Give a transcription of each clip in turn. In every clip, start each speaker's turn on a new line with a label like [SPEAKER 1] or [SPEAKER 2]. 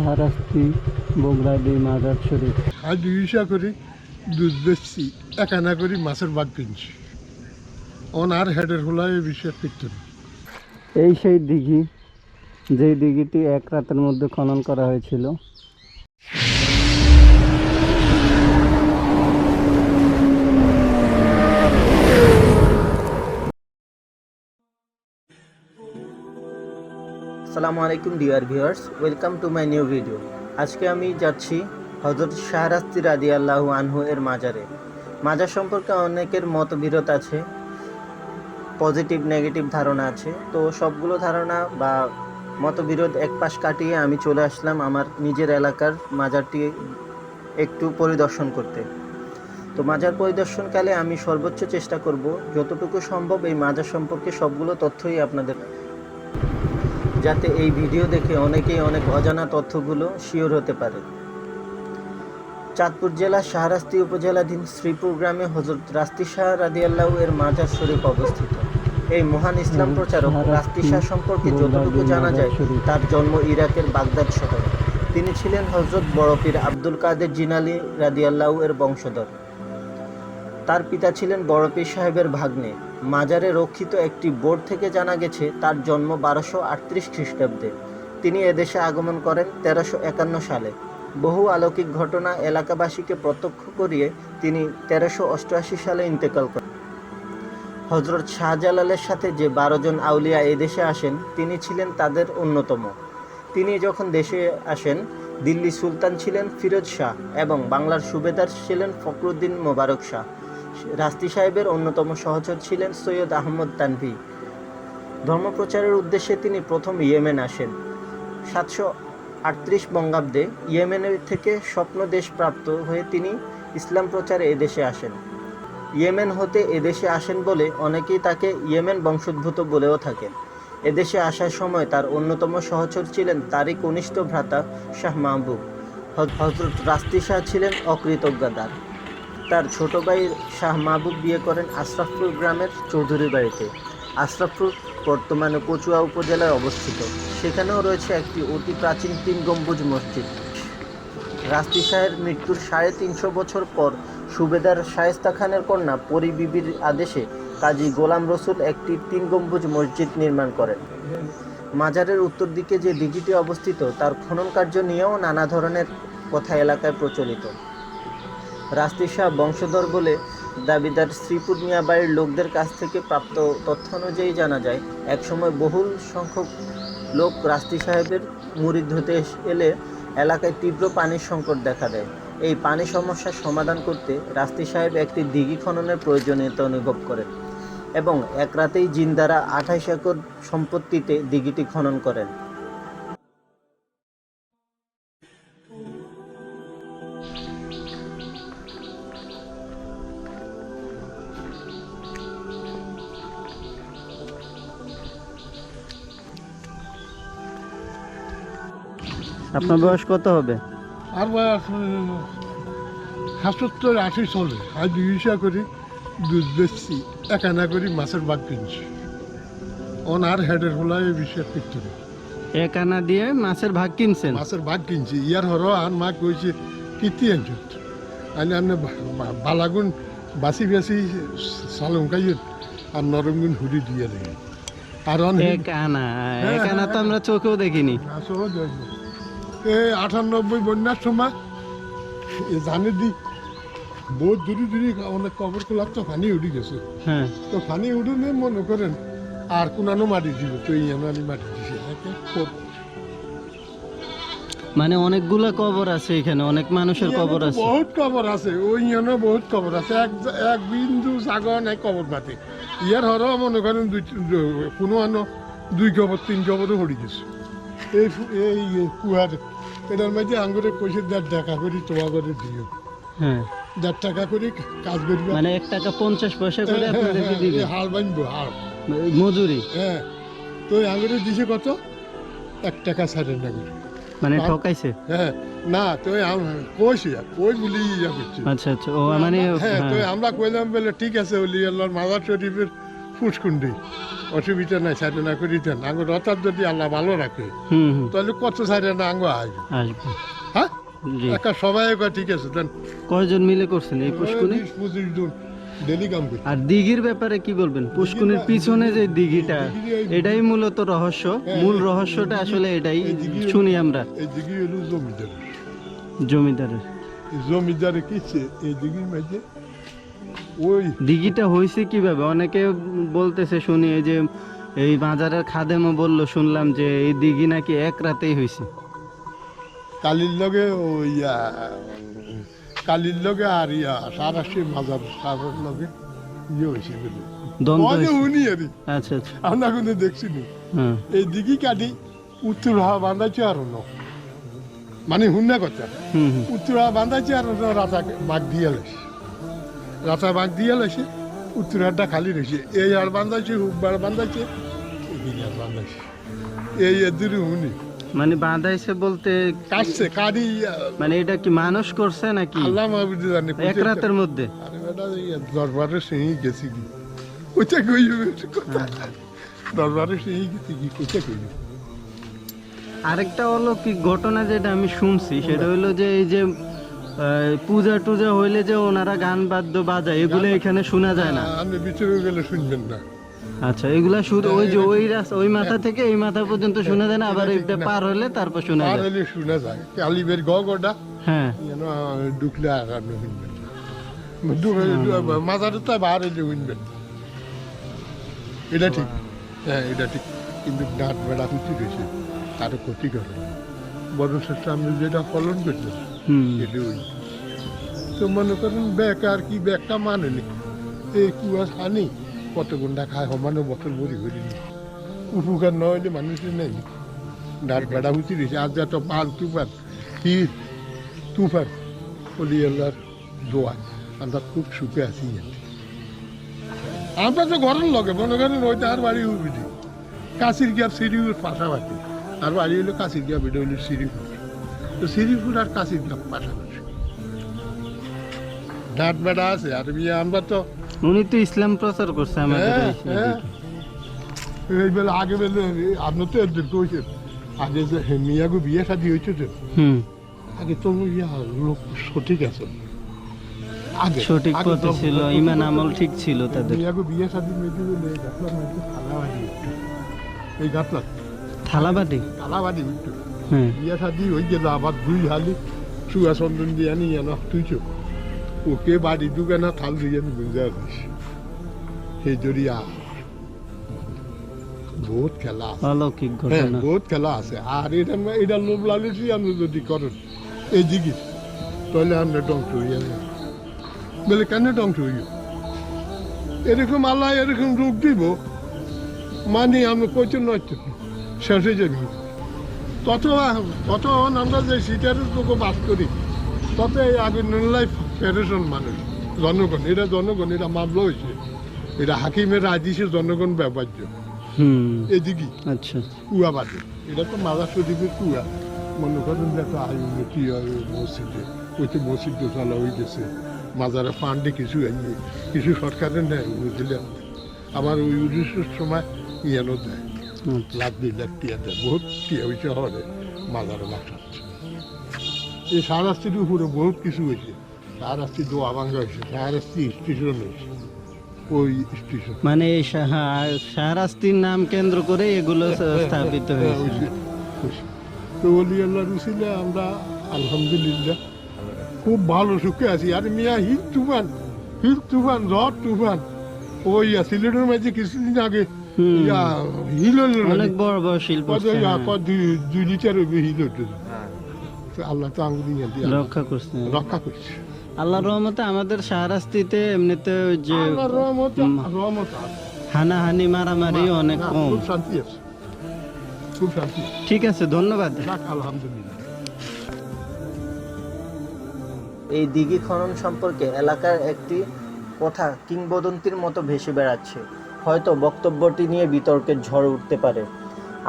[SPEAKER 1] Shahrasti বগলাদি mother শরীফ।
[SPEAKER 2] আর দুইশা করি দুধ বেচছি একানা করি মাছের বাদ কিনছি। ওনার হেডের হলায় বিশ্বাস করতে
[SPEAKER 1] এই সেই দিঘি যেই দিঘিটি এক রাতের মধ্যে খনন করা হয়েছিল।
[SPEAKER 3] আসসালামু আলাইকুম, dear viewers. Welcome to my new video. আজকে আমি যাচ্ছি হজরত শাহরাস্তি রাদি আল্লাহ আনহু এর মাজারে। মাজার সম্পর্কে অনেকের মতবিরোধ আছে, পজিটিভ, নেগেটিভ ধারণা আছে। তো সবগুলো ধারণা বা মতবিরোধ এক পাশ কাটিয়ে আমি চলে আসলাম আমার নিজের এলাকার মাজারটি একটু পরিদর্শন করতে। তো মাজার পরিদর্শনকালে আমি সর্বোচ্চ চেষ্টা করব, যতটুকু সম্ভব এই মাজার সম্পর্কে সবগুলো তথ্যই আপনাদের যাতে এই ভিডিও দেখে অনেকেই অনেক অজানা তথ্যগুলো শিওর হতে পারে। চাঁদপুর জেলার শাহরাস্তি উপজেলাধীন শ্রীপুর গ্রামে হজরত রাস্তি শাহ রাদিয়াল্লাহু এর মাজার শরীফ অবস্থিত। এই মহান ইসলাম প্রচারক রাস্তি শাহ সম্পর্কে যতটুকু জানা যায় তার জন্ম ইরাকের বাগদাদ শহরে তিনি ছিলেন হজরত বড়পীর আব্দুল কাদের জিনালি রাদিয়াল্লাহু এর বংশধর। তার পিতা ছিলেন বড়পীর সাহেবের ভাগ্নে। মাজারে রক্ষিত একটি বোর্ড থেকে জানা গেছে, তার জন্ম বারোশো আটত্রিশ খ্রিস্টাব্দে। তিনি এদেশে আগমন করেন তেরোশো একান্ন সালে। বহু অলৌকিক ঘটনা এলাকাবাসীকে প্রত্যক্ষ করিয়ে তিনি তেরোশো অষ্টআশি সালে ইন্তেকাল করেন। হজরত শাহজালালের সাথে যে বারো জন আউলিয়া এদেশে আসেন, তিনি ছিলেন তাদের অন্যতম। তিনি যখন দেশে আসেন, দিল্লি সুলতান ছিলেন ফিরোজ শাহ এবং বাংলার সুবেদার ছিলেন ফখরুদ্দিন মোবারক শাহ। রাস্তি সাহেবের অন্যতম সহচর ছিলেন সৈয়দ আহমদ তানভি। ধর্মপ্রচারের উদ্দেশ্যে তিনি প্রথম ইয়েমেন আসেন। সাতশো আটত্রিশ বঙ্গাব্দে ইয়েমেনের থেকে স্বপ্ন দেশ প্রাপ্ত হয়ে তিনি ইসলাম প্রচারে এদেশে আসেন। ইয়েমেন হতে এদেশে আসেন বলে অনেকেই তাকে ইয়েমেন বংশোদ্ভূত বলেও থাকেন। এদেশে আসার সময় তার অন্যতম সহচর ছিলেন তারই কনিষ্ঠ ভ্রাতা শাহ মাহবুব। হজরত রাস্তি শাহ ছিলেন অকৃতজ্ঞতার। তার ছোট ভাই শাহ মাহবুব বিয়ে করেন আশরাফপুর গ্রামের চৌধুরী বাড়িতে। আশরাফপুর বর্তমানে কচুয়া উপজেলায় অবস্থিত। সেখানেও রয়েছে একটি অতি প্রাচীন তিন গম্বুজ মসজিদ। রাস্তি শাহের মৃত্যুর সাড়ে তিনশো বছর পর সুবেদার শায়েস্তা খানের কন্যা পরিবিবির আদেশে কাজী গোলাম রসুল একটি তিন গম্বুজ মসজিদ নির্মাণ করেন। মাজারের উত্তর দিকে যে দিঘিটি অবস্থিত, তার খনন কার্য নিয়েও নানা ধরনের কথা এলাকায় প্রচলিত। রাস্তি বংশধর বলে দাবিদার শ্রীপুর মিয়া বাড়ির লোকদের কাছ থেকে প্রাপ্ত তথ্য অনুযায়ী জানা যায়, একসময় বহুল সংখ্যক লোক রাস্তি সাহেবের হতে এস- এলে এলাকায় তীব্র পানির সংকট দেখা দেয়। এই পানি সমস্যার সমাধান করতে রাস্তি সাহেব একটি দিঘি খননের প্রয়োজনীয়তা অনুভব করেন এবং এক রাতেই জিন্দারা আঠাইশ একর সম্পত্তিতে দিঘিটি খনন করেন।
[SPEAKER 1] আপনার বয়স কত হবে?
[SPEAKER 2] আর বয়স সাতসত্তর আশি চলে। আর দুইশা করি দুধ বেচছি একানা করি মাছের বাদ কিনছি। ওনার হেডের হলায় বিশ্বাস করতে না
[SPEAKER 1] এক আনা দিয়ে মাছের ভাগ কিনছেন?
[SPEAKER 2] মাছের ভাগ কিনছি। ইয়ার হর আর মা কইছে কীর্তি আনছত আনি আপনি বালাগুন বাসি বাসি সালুন খাইয়েন আর নরমগুন হুড়ি দিয়ে দেয়। আর অন
[SPEAKER 1] এক আনা এক আনা তো আমরা চোখেও দেখিনি।
[SPEAKER 2] আসলে দেখব এই আটানব্বই বন্যার সময় জানে দি বহুত দূরে দূরে অনেক কবর খোলার তো পানি উঠে গেছে।
[SPEAKER 1] হ্যাঁ।
[SPEAKER 2] তো পানি উঠুনে মনে করেন আর কোনানো মাটি দিল তো ইয়ানো মাটি দিছে। একে
[SPEAKER 1] মানে অনেকগুলা কবর আছে এখানে অনেক মানুষের কবর আছে।
[SPEAKER 2] বহুত কবর আছে ওই ইয়ানো বহুত কবর আছে। এক এক বিন্দু জাগা নাই কবর মাটি। ইয়ার হর মনে করেন দুই কোনো আনো দুই কবর তিন কবরও হরি গেছে। এই এই কুয়ার এটার মধ্যে আঙ্গুরে কইছে দেড় টাকা করে তোমা করে দিও।
[SPEAKER 1] হ্যাঁ।
[SPEAKER 2] দেড় টাকা করে কাজ করবে।
[SPEAKER 1] মানে এক টাকা পঞ্চাশ পয়সা করে
[SPEAKER 2] হ্যাঁ,
[SPEAKER 1] আপনাদেরকে
[SPEAKER 2] হ্যাঁ,
[SPEAKER 1] দিবে।
[SPEAKER 2] হাল বানবো হাল।
[SPEAKER 1] মজুরি।
[SPEAKER 2] হ্যাঁ। তো আঙ্গুরে দিছে কত? এক টাকা সাড়ে করে
[SPEAKER 1] মানে ঠকাইছে?
[SPEAKER 2] হ্যাঁ। না তো কইছি কই বলি ইয়া করছি।
[SPEAKER 1] আচ্ছা আচ্ছা ও মানে
[SPEAKER 2] হ্যাঁ তো
[SPEAKER 1] হ্যাঁ।
[SPEAKER 2] আমরা কইলাম বলে ঠিক আছে ওলি আল্লাহর মাজার শরীফের পুষ্কুন্ডি। অসুবিধা নাই সাইডে না করি দেন। আঙ্গ রথার যদি আল্লাহ ভালো রাখে তাহলে কত সাইডে না আঙ্গ আসবে? হ্যাঁ?
[SPEAKER 1] জি।
[SPEAKER 2] একা সবাই ঠিক আছে দেন।
[SPEAKER 1] কয়জন মিলে করছেন এই পুষ্কুনি
[SPEAKER 2] পঁচিশ জন ডেলি কাম করি।
[SPEAKER 1] আর দিঘির ব্যাপারে কি বলবেন? পুষ্কুনির পিছনে যে দিঘিটা এটাই মূলত রহস্য। মূল রহস্যটা আসলে এটাই। শুনি আমরা।
[SPEAKER 2] এই দিকে হলো জমিদার
[SPEAKER 1] জমিদারের।
[SPEAKER 2] জমিদারে কিছে এই দিঘির মাঝে ওই।
[SPEAKER 1] দিঘিটা হয়েছে কীভাবে? অনেকে বলতেছে শুনি এই যে এই বাজারের খাদেমও বলল শুনলাম যে এই দিঘি নাকি এক রাতেই হয়েছে
[SPEAKER 2] কালির লগে ওই কালির লগে আর ইয়া সারাশি মাজার সারার লগে ইয়ে হয়েছে। উনি আরই
[SPEAKER 1] আচ্ছা আচ্ছা।
[SPEAKER 2] আমরা
[SPEAKER 1] হ্যাঁ।
[SPEAKER 2] এই দিঘি কাটি উত্তর হাওয়া আর মানে হুন্না কথা।
[SPEAKER 1] হুম হুম।
[SPEAKER 2] উত্তর হাওয়া বান্ধাইছে আর অন্য রাতা বাঘ দিয়ে রাতা বাঘ দিয়ে লেছে উত্তর হাটটা খালি রয়েছে এই হুকবার বান্ধাইছে এদিকে আর বান্ধাইছে এই এদিকে হুনি
[SPEAKER 1] মানে বাঁধাইছে বলতে
[SPEAKER 2] কাটছে কাটি
[SPEAKER 1] মানে এটা কি মানুষ করছে নাকি?
[SPEAKER 2] আল্লাহ মাহবুদ জানে
[SPEAKER 1] এক রাতের মধ্যে।
[SPEAKER 2] আরে বেটা দরবারে সেই গেছি কি? ওইটা কথা? দরবারে সেই গেছি কি? কোথা কইবে
[SPEAKER 1] আরেকটা অলৌকিক ঘটনা যেটা আমি শুনছি সেটা হলো যে এই যে পূজা টুজা হইলে যে ওনারা গান বাদ্য বাজায় এগুলো এখানে শোনা যায় না।
[SPEAKER 2] আপনি ভিতরে গেলে শুনবেন না।
[SPEAKER 1] আচ্ছা এগুলা শুধু ওই যে ওই রাস্তা ওই মাথা থেকে এই মাথা পর্যন্ত শোনা যায় না আবার এটা পার হলে তারপর শোনা যায়।
[SPEAKER 2] হলে শোনা যায়। কালিবের গগটা
[SPEAKER 1] হ্যাঁ।
[SPEAKER 2] যেন ঢুকলে আর আপনি শুনবেন মাথাটা তো বার হইলে শুনবেন এটা ঠিক। হ্যাঁ এটা ঠিক। কিন্তু ডাঁট বেড়া হুচি রয়েছে তারও ক্ষতি করে। বরঞ্চের সামনে যেটা ফলন এটা ওই। তো মনে করেন, ব্যাগ আর কি ব্যাগটা মানে এই কুয়া আনি কত ঘণ্টা খায়, সমানো বছর ভরি ভরি উপকার নইলে মানুষের নেই। ডাট বেড়া হুচি রয়েছে আর যত পাল, তুফান হির তুফান দোয়া। আমরা খুব সুখে আছি। আমরা তো ঘরের লগে, মনে করেন ওইটা আর বাড়ি উঠবি কাশির গ্যাপ সিঁড়ির পাশাপাশি। আর বাড়ি হলো কাশির গ্যাপ, এটা হলো সিঁড়িপুর তো সিঁড়িপুর আর কাশির গ্যাপ পাশাপাশি ডাট বেড়া আছে আর বিয়ে আমরা তো
[SPEAKER 1] উনি তো ইসলাম প্রচার করছে আমাদের
[SPEAKER 2] হ্যাঁ,
[SPEAKER 1] এই-
[SPEAKER 2] হ্যাঁ। বেলা আগে বেলে আপনি তো এদের কইছেন আগে যে মিয়াগো বিয়ে শাদি হয়েছে তো।
[SPEAKER 1] হুম।
[SPEAKER 2] আগে তো ইয়া লোক সঠিক আছে। আগে
[SPEAKER 1] সঠিক পথে ছিল ইমান আমল ঠিক ছিল তাদের।
[SPEAKER 2] মিয়াগো বিয়ে শাদি একটু থালাবাড়ি এই গাছলা
[SPEAKER 1] থালাবাটি?
[SPEAKER 2] থালাবাড়ি উঠতো
[SPEAKER 1] হ্যাঁ।
[SPEAKER 2] বিয়ে শাদি হয়ে গেল আবার দুই হালি সুয়া চন্দন দিয়ে নিয়ে না তুইছো। ওকে বাড়ি ঢুকে না থাল দিয়ে আমি গুঞ্জা সেই জড়িয়া বহুত খেলা আছে।
[SPEAKER 1] অলৌকিক
[SPEAKER 2] হ্যাঁ
[SPEAKER 1] ঘটনা
[SPEAKER 2] বহুত খেলা আছে। আর এটা এটা লোভ লালিসি আপনি যদি করেন এই দিকে তাহলে আমরা হইয়া যাই বলে কেন ধ্বংস হইব এরকম আল্লাহ এরকম রূপ দিব মানে আমি প্রচুর নষ্ট শেষে যাবি তত তত আমরা যে সিটার তোকে বাস করি তত এই আগে লাইফ ফেডারেশন মানুষ জনগণ এটা জনগণ এটা মামলা হয়েছে। এটা হাকিমের দিছে জনগণ
[SPEAKER 1] হুম।
[SPEAKER 2] এদিকে?
[SPEAKER 1] আচ্ছা।
[SPEAKER 2] কুয়া বাদে এটা তো মাদার শরীফের কুয়া। মনে করেন যে একটা উন্নতি হয় মসজিদে। ওই তো মসজিদ দোতলা হয়ে গেছে। মাজারে ফান্ডে কিছু কিছু সরকারের নেয় বুঝলেন? আবার ওই উনিশের সময় ইয়ানো দেয়।
[SPEAKER 1] আচ্ছা।
[SPEAKER 2] লাখ দুই লাখ বহুত টিয়া হয়েছে হরে মাজারে লাগাচ্ছে এই সারাস্তির উপরে বহুত কিছু হয়েছে সারাস্তি দোয়া ভাঙ্গা হয়েছে সারাস্তি স্টেশন হয়েছে ওই স্টেশন
[SPEAKER 1] মানে এই শাহ- শাহরাস্তির নাম কেন্দ্র করে এগুলো স্থাপিত
[SPEAKER 2] হ্যাঁ,
[SPEAKER 1] হয়েছে
[SPEAKER 2] হয়েছে, হয়েছে। তো অলি আল্লাহ রুসিলে আমরা আলহামদুলিল্লাহ খুব ভালো সুখে আছি আর মিয়া হিল তুফান হিল তুফান ঝড় তুফান ওই সিলেটের মাঝে কিছুদিন আগে। ইয়া হিল
[SPEAKER 1] অনেক বড় বড় শিল্প
[SPEAKER 2] কত কত দুই- দুই হিল আল্লাহ তো আঙ্গুলি
[SPEAKER 1] রক্ষা করছে।
[SPEAKER 2] রক্ষা করছে।
[SPEAKER 1] আল্লাহর রহমতে আমাদের শাহরাস্তিতে এমনিতে যে। হানাহানি মারামারি অনেক কম।
[SPEAKER 2] শান্তি আছে। খুব শান্তি
[SPEAKER 1] ঠিক আছে ধন্যবাদ।
[SPEAKER 2] আলহামদুলিল্লাহ।
[SPEAKER 3] এই দিঘি খনন সম্পর্কে এলাকার একটি কথা কিংবদন্তির মতো ভেসে বেড়াচ্ছে। হয়তো বক্তব্যটি নিয়ে বিতর্কের ঝড় উঠতে পারে।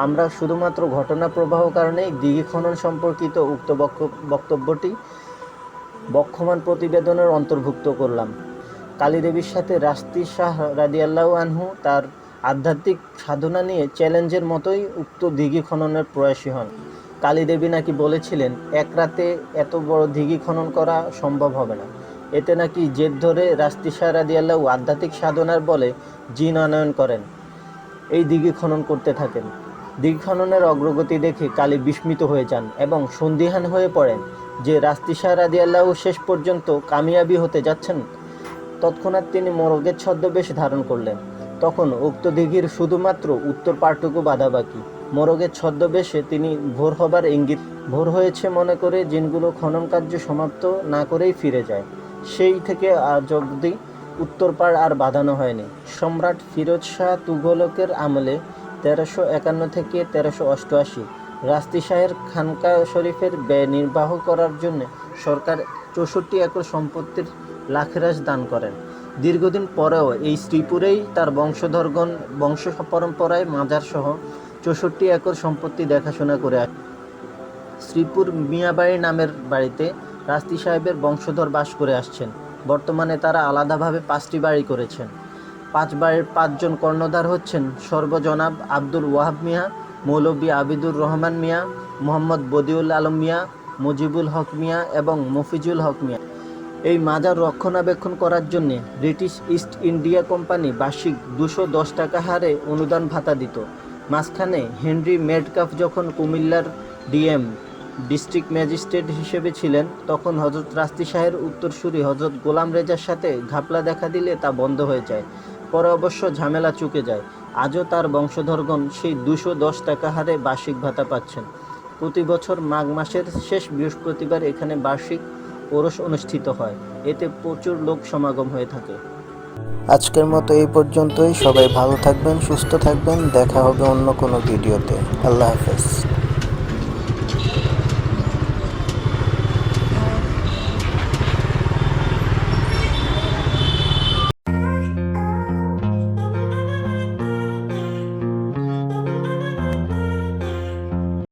[SPEAKER 3] আমরা শুধুমাত্র ঘটনা প্রবাহ কারণেই দিঘি খনন সম্পর্কিত উক্ত বক্তব্যটি বক্ষমান প্রতিবেদনের অন্তর্ভুক্ত করলাম। কালী দেবীর সাথে রাস্তি শাহ রাদিয়াল্লাহু আনহু তার আধ্যাত্মিক সাধনা নিয়ে চ্যালেঞ্জের মতোই উক্ত দিঘি খননের প্রয়াসী হন। কালী দেবী নাকি বলেছিলেন, এক রাতে এত বড় দিঘি খনন করা সম্ভব হবে না। এতে নাকি জেদ ধরে রাস্তি শাহ রাদিয়াল্লাহু আধ্যাত্মিক সাধনার বলে জিন আনয়ন করেন। এই দিঘি খনন করতে থাকেন। দিঘি খননের অগ্রগতি দেখে কালী বিস্মিত হয়ে যান এবং সন্দিহান হয়ে পড়েন যে রাস্তিশাহ রাদিয়াল্লাহু শেষ পর্যন্ত কামিয়াবি হতে যাচ্ছেন। তৎক্ষণাৎ তিনি মোরগের ছদ্মবেশ ধারণ করলেন। তখন উক্ত দিঘির শুধুমাত্র উত্তর পাটটুকু বাধা বাকি। মোরগের ছদ্মবেশে তিনি ভোর হবার ইঙ্গিত, ভোর হয়েছে মনে করে জিনগুলো খনন কার্য সমাপ্ত না করেই ফিরে যায়। সেই থেকে আজ অবধি উত্তর পাড় আর বাঁধানো হয়নি। সম্রাট ফিরোজ শাহ তুঘলকের আমলে তেরোশো একান্ন থেকে তেরোশো অষ্টআশি রাস্তি শাহের খানকা শরীফের ব্যয় নির্বাহ করার জন্য সরকার চৌষট্টি একর সম্পত্তির লাখরাজ দান করেন। দীর্ঘদিন পরেও এই শ্রীপুরেই তার বংশধরগণ বংশ পরম্পরায় মাজার সহ চৌষট্টি একর সম্পত্তি দেখাশোনা করে শ্রীপুর মিয়াবাড়ি নামের বাড়িতে রাস্তি সাহেবের বংশধর বাস করে আসছেন। বর্তমানে তারা আলাদাভাবে পাঁচটি বাড়ি করেছেন। পাঁচ বাড়ির পাঁচজন কর্ণধার হচ্ছেন সর্বজনাব আব্দুল ওয়াহাব মিয়া, মৌলবী আবিদুর রহমান মিয়া, মোহাম্মদ বদিউল আলম মিয়া, মুজিবুল হক মিয়া এবং মফিজুল হক মিয়া। এই মাজার রক্ষণাবেক্ষণ করার জন্যে ব্রিটিশ ইস্ট ইন্ডিয়া কোম্পানি বার্ষিক দুশো দশ টাকা হারে অনুদান ভাতা দিত। মাঝখানে হেনরি মেডকাফ যখন কুমিল্লার ডিএম ডিস্ট্রিক্ট ম্যাজিস্ট্রেট হিসেবে ছিলেন, তখন হজরত রাস্তি শাহের উত্তরসূরি হজরত গোলাম রেজার সাথে ঘাপলা দেখা দিলে তা বন্ধ হয়ে যায়। পরে অবশ্য ঝামেলা চুকে যায়। আজও তার বংশধরগণ সেই দুশো দশ টাকা হারে বার্ষিক ভাতা পাচ্ছেন। প্রতি বছর মাঘ মাসের শেষ বৃহস্পতিবার এখানে বার্ষিক ওরস অনুষ্ঠিত হয়। এতে প্রচুর লোক সমাগম হয়ে থাকে। আজকের মতো এই পর্যন্তই। সবাই ভালো থাকবেন, সুস্থ থাকবেন। দেখা হবে অন্য কোনো ভিডিওতে। আল্লাহ হাফেজ।